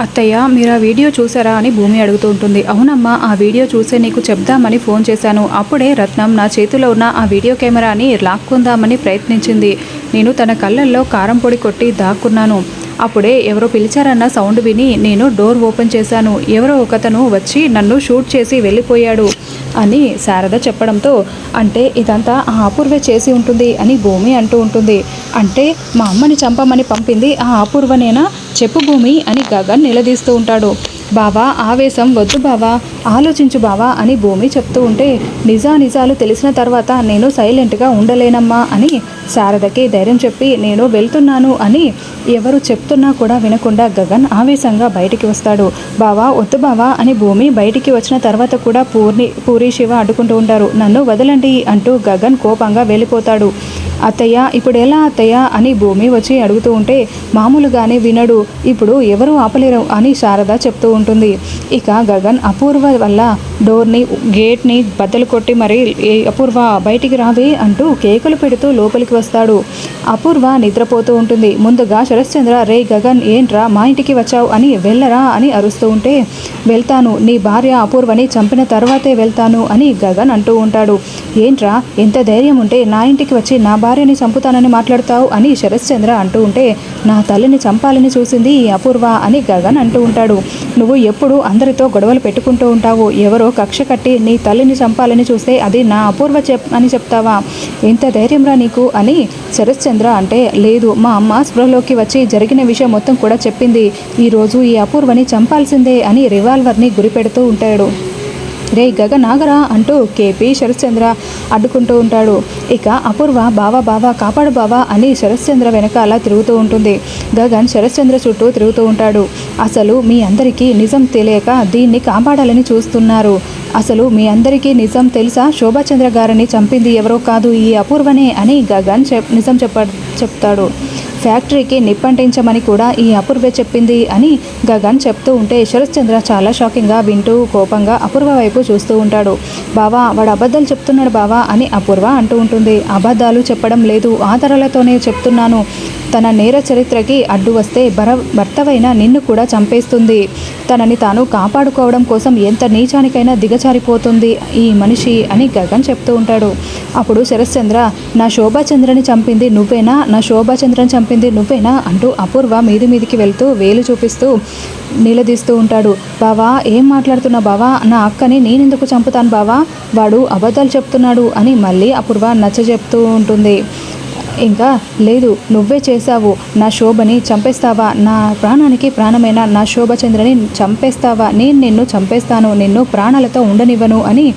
అత్తయ్య మీరు ఆ వీడియో చూసారా అని భూమి అడుగుతూ ఉంటుంది. అవునమ్మా ఆ వీడియో చూసే నీకు చెప్దామని ఫోన్ చేశాను. అప్పుడే రత్నం నా చేతిలో ఉన్న ఆ వీడియో కెమెరాని లాక్కుందామని ప్రయత్నించింది. నేను తన కళ్ళల్లో కారం పొడి కొట్టి దాక్కున్నాను. అప్పుడే ఎవరో పిలిచారన్న సౌండ్ విని నేను డోర్ ఓపెన్ చేశాను. ఎవరో ఒకతను వచ్చి నన్ను షూట్ చేసి వెళ్ళిపోయాడు అని శారద చెప్పడంతో అంటే ఇదంతా ఆ అపూర్వే చేసి ఉంటుంది అని భూమి అంటూ ఉంటుంది. అంటే మా అమ్మని చంపమని పంపింది ఆ అపూర్వనేనా? చెప్పు భూమి అని గగన్ నిలదీస్తూ ఉంటాడు. బావా ఆవేశం వద్దు బావా ఆలోచించు బావా అని భూమి చెప్తూ ఉంటే నిజా నిజాలు తెలిసిన తర్వాత నేను సైలెంట్గా ఉండలేనమ్మా అని శారదకి ధైర్యం చెప్పి నేను వెళ్తున్నాను అని ఎవరు చెప్తున్నా కూడా వినకుండా గగన్ ఆవేశంగా బయటికి వస్తాడు. బావా వద్దు బావా అని భూమి బయటికి వచ్చిన తర్వాత కూడా పూర్ణి పూరి శివ అడ్డుకుంటూ ఉంటారు. నన్ను వదలండి అంటూ గగన్ కోపంగా వెళ్ళిపోతాడు. అత్తయ్య ఇప్పుడు ఎలా అత్తయ్య అని భూమి వచ్చి అడుగుతూ ఉంటే మామూలుగానే వినడు. ఇప్పుడు ఎవరు ఆపలేరు అని శారద చెప్తూ ఉంటుంది. ఇక గగన్ అపూర్వ వల్ల డోర్ని గేట్ని బద్దలు కొట్టి మరి "ఏ అపూర్వ బయటికి రావే అంటూ కేకలు పెడుతూ లోపలికి వస్తాడు. అపూర్వ నిద్రపోతూ ఉంటుంది. ముందుగా శరశ్చంద్ర రే గగన్ ఏంట్రా? మా ఇంటికి వచ్చావు అని వెళ్ళరా? అని అరుస్తూ ఉంటే వెళ్తాను. నీ భార్య అపూర్వని చంపిన తర్వాతే వెళ్తాను అని గగన్ అంటూ ఉంటాడు. ఏంట్రా? ఎంత ధైర్యం ఉంటే నా ఇంటికి వచ్చి నా భార్యని చంపుతానని మాట్లాడతావు? అని శరశ్చంద్ర అంటూ ఉంటే నా తల్లిని చంపాలని చూసింది ఈ అపూర్వ అని గగన్ అంటూ ఉంటాడు. నువ్వు ఎప్పుడు అందరితో గొడవలు పెట్టుకుంటూ ఉంటావు. ఎవరో కక్ష కట్టి నీ తల్లిని చంపాలని చూస్తే అది నా అపూర్వ చెప్ అని చెప్తావా? ఎంత ధైర్యంరా నీకు అని శరశ్చంద్ర అంటే లేదు మా అమ్మ స్పృహలోకి వచ్చి జరిగిన విషయం మొత్తం కూడా చెప్పింది. ఈరోజు ఈ అపూర్వని చంపాల్సిందే అని రివాల్వర్ని గురిపెడుతూ ఉంటాడు. రే గగ నాగరా అంటూ కేపీ శరశ్చంద్ర అడ్డుకుంటూ ఉంటాడు. ఇక అపూర్వ బావా బావా కాపాడు బావా అని శరశ్చంద్ర వెనకాల తిరుగుతూ ఉంటుంది. గగన్ శరశ్చంద్ర చుట్టూ తిరుగుతూ ఉంటాడు. అసలు మీ అందరికీ నిజం తెలియక దీన్ని కాపాడాలని చూస్తున్నారు. అసలు మీ అందరికీ నిజం తెలుసా? శోభాచంద్ర గారిని చంపింది ఎవరో కాదు ఈ అపూర్వనే అని గగన్ చెప్ నిజం చెప్ప చెప్తాడు. ఫ్యాక్టరీకి నిప్పంటించమని కూడా ఈ అపూర్వ చెప్పింది అని గగన్ చెప్తూ ఉంటే శరశ్చంద్ర చాలా షాకింగ్గా వింటూ కోపంగా అపూర్వ వైపు చూస్తూ ఉంటాడు. బావా వాడు అబద్ధాలు చెప్తున్నాడు బావా అని అపూర్వ అంటూ ఉంటుంది. అబద్ధాలు చెప్పడం లేదు. ఆధారాలతోనే చెప్తున్నాను. తన నేర చరిత్రకి అడ్డు వస్తే భర భర్తవైన నిన్ను కూడా చంపేస్తుంది. తనని తాను కాపాడుకోవడం కోసం ఎంత నీచానికైనా దిగజారిపోతుంది ఈ మనిషి అని గగన్ చెప్తూ ఉంటాడు. అప్పుడు శరశ్చంద్ర నా శోభాచంద్రని చంపింది నువ్వేనా? నా శోభాచంద్రని చంపింది నువ్వేనా? అంటూ అపూర్వ మీది మీదికి వెళ్తూ వేలు చూపిస్తూ నిలదీస్తూ ఉంటాడు. బావా ఏం మాట్లాడుతున్నా బావా? నా అక్కని నేనెందుకు చంపుతాను బావా? వాడు అబద్ధాలు చెప్తున్నాడు అని మళ్ళీ అపూర్వ నచ్చ చెప్తూ ఉంటుంది. ఇంకా లేదు నువ్వే చేశావు. నా శోభని చంపేస్తావా? నా ప్రాణానికి ప్రాణమైన నా శోభచంద్రని చంపేస్తావా? నేను నిన్ను చంపేస్తాను. నిన్ను ప్రాణాలతో ఉండనివ్వను అని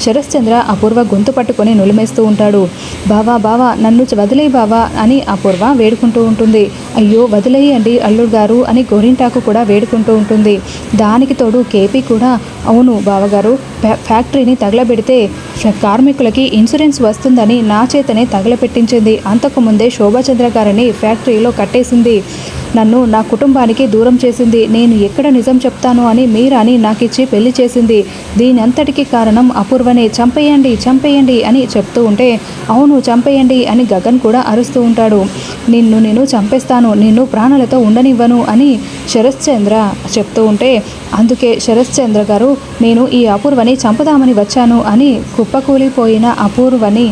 శరశ్చంద్ర అపూర్వ గొంతు పట్టుకొని నులిమేస్తూ ఉంటాడు. బావా బావా నన్ను వదిలేయి బావా అని అపూర్వ వేడుకుంటూ ఉంటుంది. అయ్యో వదిలేయండి అల్లుడు గారు అని గోరింటాకు కూడా వేడుకుంటూ ఉంటుంది. దానికి తోడు కేపీ కూడా అవును బావగారు ఫ్యా- ఫ్యాక్టరీని తగలబెడితే కార్మికులకి ఇన్సూరెన్స్ వస్తుందని నా చేతనే తగలపెట్టించింది. అంతకుముందే శోభాచంద్ర గారిని ఫ్యాక్టరీలో కట్టేసింది. నన్ను నా కుటుంబానికి దూరం చేసింది. నేను ఎక్కడ నిజం చెప్తాను అని మీరాని నాకిచ్చి పెళ్ళి చేసింది. దీని అంతటికి కారణం అపూర్వనే. చంపేయండి చంపేయండి అని చెప్తూ ఉంటే అవును చంపేయండి అని గగన్ కూడా అరుస్తూ ఉంటాడు. నిన్ను నేను చంపేస్తాను. నిన్ను ప్రాణాలతో ఉండనివ్వను అని శరశ్చంద్ర చెప్తూ ఉంటే అందుకే శరశ్చంద్ర గారు నేను ఈ అపూర్వని చంపుదామని వచ్చాను అని కుప్పకూలిపోయిన అపూర్వని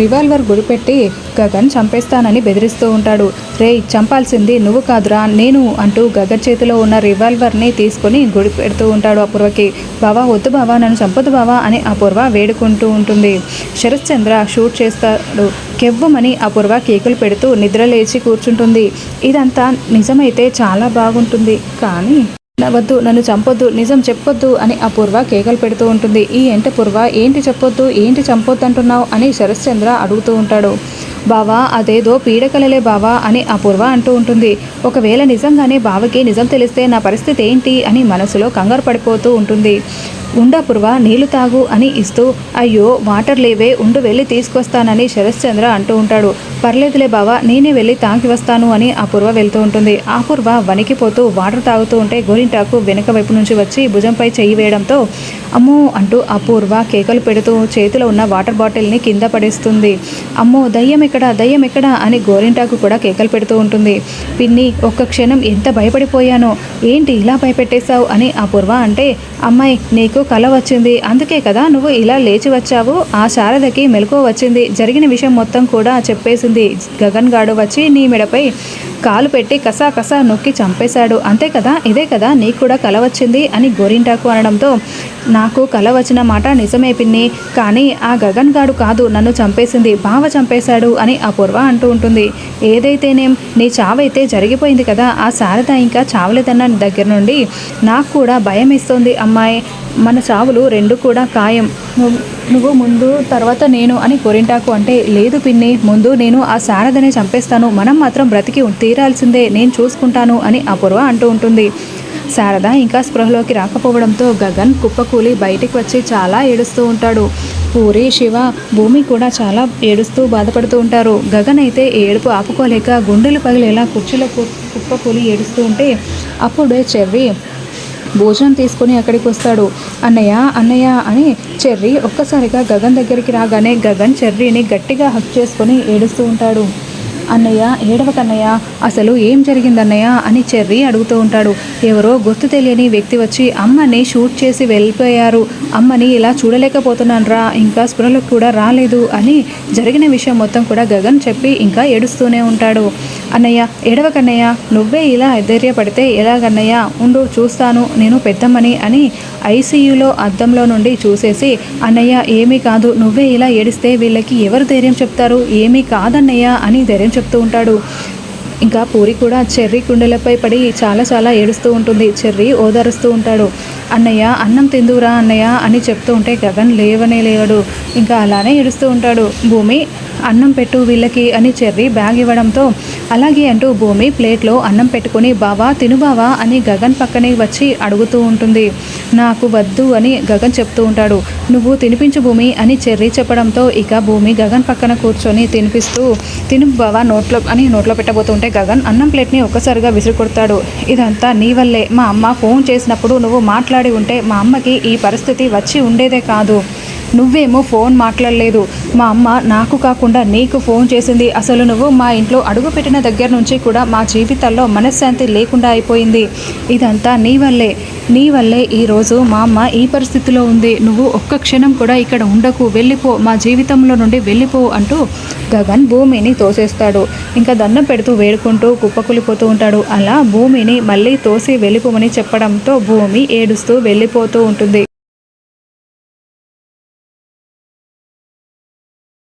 రివాల్వర్ గురిపెట్టి గగన్ చంపేస్తానని బెదిరిస్తూ ఉంటాడు. రేయ్ చంపాల్సింది నువ్వు కాదురా నేను అంటూ గగన్ చేతిలో ఉన్న రివాల్వర్ని తీసుకొని గుడి పెడుతూ ఉంటాడు అపూర్వకి. బావా వద్దు బావా నన్ను చంపదు బావా అని అపూర్వ వేడుకుంటూ ఉంటుంది. శరత్చంద్ర షూట్ చేస్తాడు. కెవ్వమని అపూర్వ కేకులు పెడుతూ నిద్ర లేచి కూర్చుంటుంది. ఇదంతా నిజమైతే చాలా బాగుంటుంది. కానీ నా వద్దు నన్ను చంపొద్దు నిజం చెప్పొద్దు అని అపూర్వ కేకలు పెడుతూ ఉంటుంది. ఈ ఎంట పూర్వ ఏంటి చెప్పొద్దు ఏంటి చంపొద్దు అంటున్నావు అని శరశ్చంద్ర అడుగుతూ ఉంటాడు. బావా అదేదో పీడకలలే బావా అని అపూర్వ అంటూ ఉంటుంది. ఒకవేళ నిజంగానే బావకి నిజం తెలిస్తే నా పరిస్థితి ఏంటి అని మనసులో కంగారు పడిపోతూ ఉంటుంది. ఉండపుర్వ నీళ్ళు తాగు అని ఇస్తూ అయ్యో వాటర్ లేవే ఉండు వెళ్ళి తీసుకొస్తానని శరశ్చంద్ర అంటూ ఉంటాడు. పర్లేదులే బావా నేనే వెళ్ళి తాగి వస్తాను అని అపూర్వ వెళ్తూ ఉంటుంది. అపూర్వ వణికిపోతూ వాటర్ తాగుతూ ఉంటే గోరింటాకు వెనుక వైపు నుంచి వచ్చి భుజంపై చెయ్యి వేయడంతో అమ్మో అంటూ అపూర్వ కేకలు పెడుతూ చేతిలో ఉన్న వాటర్ బాటిల్ని కింద పడేస్తుంది. అమ్మో దయ్యం ఎక్కడ దయ్యం ఎక్కడ అని గోరింటాకు కూడా కేకలు పెడుతూ ఉంటుంది. పిన్ని ఒక్క క్షణం ఎంత భయపడిపోయానో ఏంటి ఇలా భయపెట్టేశావు అని అపూర్వ అంటే అమ్మాయి నీకు కల వచ్చింది. అందుకే కదా నువ్వు ఇలా లేచి వచ్చావు. ఆ శారదకి మెలకువ వచ్చింది. జరిగిన విషయం మొత్తం కూడా చెప్పేసింది. గగన్ గాడు వచ్చి నీ మెడపై కాలు పెట్టి కసా కసా నొక్కి చంపేశాడు. అంతే కదా? ఇదే కదా? నీకు కూడా కల వచ్చింది అని గోరింటాకు అనడంతో నాకు కల వచ్చిన మాట నిజమే పిన్ని. కానీ ఆ గగన్ గాడు కాదు నన్ను చంపేసింది. బావ చంపేశాడు అని అపూర్వ అంటూ ఉంటుంది. ఏదైతేనేం నీ చావైతే జరిగిపోయింది కదా? ఆ శారద ఇంకా చావలేదన్న దగ్గర నుండి నాకు కూడా భయం ఇస్తుంది అమ్మాయి. మన చావులు రెండు కూడా ఖాయం. నువ్వు ముందు తర్వాత నేను అని కోరింటాకు అంటే లేదు పిన్ని ముందు నేను ఆ శారదనే చంపేస్తాను. మనం మాత్రం బ్రతికి తీరాల్సిందే నేను చూసుకుంటాను అని అపూర్వ అంటూ ఉంటుంది. శారద ఇంకా స్పృహలోకి రాకపోవడంతో గగన్ కుప్పకూలి బయటికి వచ్చి చాలా ఏడుస్తూ ఉంటాడు. పూరి శివ భూమి కూడా చాలా ఏడుస్తూ బాధపడుతూ ఉంటారు. గగన్ అయితే ఏడుపు ఆపుకోలేక గుండెలు పగిలేలా కుర్చీలో కు- కుప్పకూలి ఏడుస్తూ ఉంటే అప్పుడే చెర్రి భోజనం తీసుకొని అక్కడికి వస్తాడు. అన్నయ్య అన్నయ్య అని చెర్రీ ఒక్కసారిగా గగన్ దగ్గరికి రాగానే గగన్ చెర్రీని గట్టిగా హక్ చేసుకొని ఏడుస్తూ ఉంటాడు. అన్నయ్య ఏడవకన్నయ్య అసలు ఏం జరిగిందన్నయ్య అని చెర్రీ అడుగుతూ ఉంటాడు. ఎవరో గుర్తు తెలియని వ్యక్తి వచ్చి అమ్మని షూట్ చేసి వెళ్ళిపోయారు. అమ్మని ఇలా చూడలేకపోతున్నాను రా ఇంకా స్పృహలకు కూడా రాలేదు అని జరిగిన విషయం మొత్తం కూడా గగన్ చెప్పి ఇంకా ఏడుస్తూనే ఉంటాడు. అన్నయ్య ఏడవకన్నయ్య నువ్వే ఇలా ధైర్యపడితే ఎలాగన్నయ్య ఉండు చూస్తాను నేను పెద్దమ్మని అని ఐసీయూలో అద్దంలో నుండి చూసేసి అన్నయ్య ఏమీ కాదు నువ్వే ఇలా ఏడిస్తే వీళ్ళకి ఎవరు ధైర్యం చెప్తారు? ఏమీ కాదన్నయ్య అని ధైర్యం చెప్తూ ఉంటాడు. ఇంకా పూరి కూడా చెర్రీ కుండలపై పడి చాలా చాలా ఏడుస్తూ ఉంటుంది. చెర్రీ ఓదారుస్తూ ఉంటాడు. అన్నయ్య అన్నం తిందురా అన్నయ్య అని చెప్తూ ఉంటే గగన్ లేవనే లేవడు. ఇంకా అలానే ఏడుస్తూ ఉంటాడు. భూమి అన్నం పెట్టు వీళ్ళకి అని చెర్రీ బ్యాగ్ ఇవ్వడంతో అలాగే అంటూ భూమి ప్లేట్లో అన్నం పెట్టుకొని బావా తిను బావా అని గగన్ పక్కనే వచ్చి అడుగుతూ ఉంటుంది. నాకు వద్దు అని గగన్ చెప్తూ ఉంటాడు. నువ్వు తినిపించు భూమి అని చెర్రీ చెప్పడంతో ఇక భూమి గగన్ పక్కన కూర్చొని తినిపిస్తూ తిను బావా నోట్లో అని నోట్లో పెట్టబోతుంటే గగన్ అన్నం ప్లేట్ని ఒక్కసారిగా విసిరికొడతాడు. ఇదంతా నీ వల్లే. మా అమ్మ ఫోన్ చేసినప్పుడు నువ్వు మాట్లాడి ఉంటే మా అమ్మకి ఈ పరిస్థితి వచ్చి ఉండేదే కాదు. నువ్వేమో ఫోన్ మాట్లాడలేదు. మా అమ్మ నాకు కాకుండా నీకు ఫోన్ చేసింది. అసలు నువ్వు మా ఇంట్లో అడుగుపెట్టిన దగ్గర నుంచి కూడా మా జీవితాల్లో మనశ్శాంతి లేకుండా అయిపోయింది. ఇదంతా నీ వల్లే. నీ వల్లే ఈరోజు మా అమ్మ ఈ పరిస్థితిలో ఉంది. నువ్వు ఒక్క క్షణం కూడా ఇక్కడ ఉండకు. వెళ్ళిపో. మా జీవితంలో నుండి వెళ్ళిపో అంటూ గగన్ భూమిని తోసేస్తాడు. ఇంకా దండం పెడుతూ వేడుకుంటూ కుప్పకూలిపోతూ ఉంటాడు. అలా భూమిని మళ్ళీ తోసి వెళ్ళిపోమని చెప్పడంతో భూమి ఏడుస్తూ వెళ్ళిపోతూ ఉంటుంది.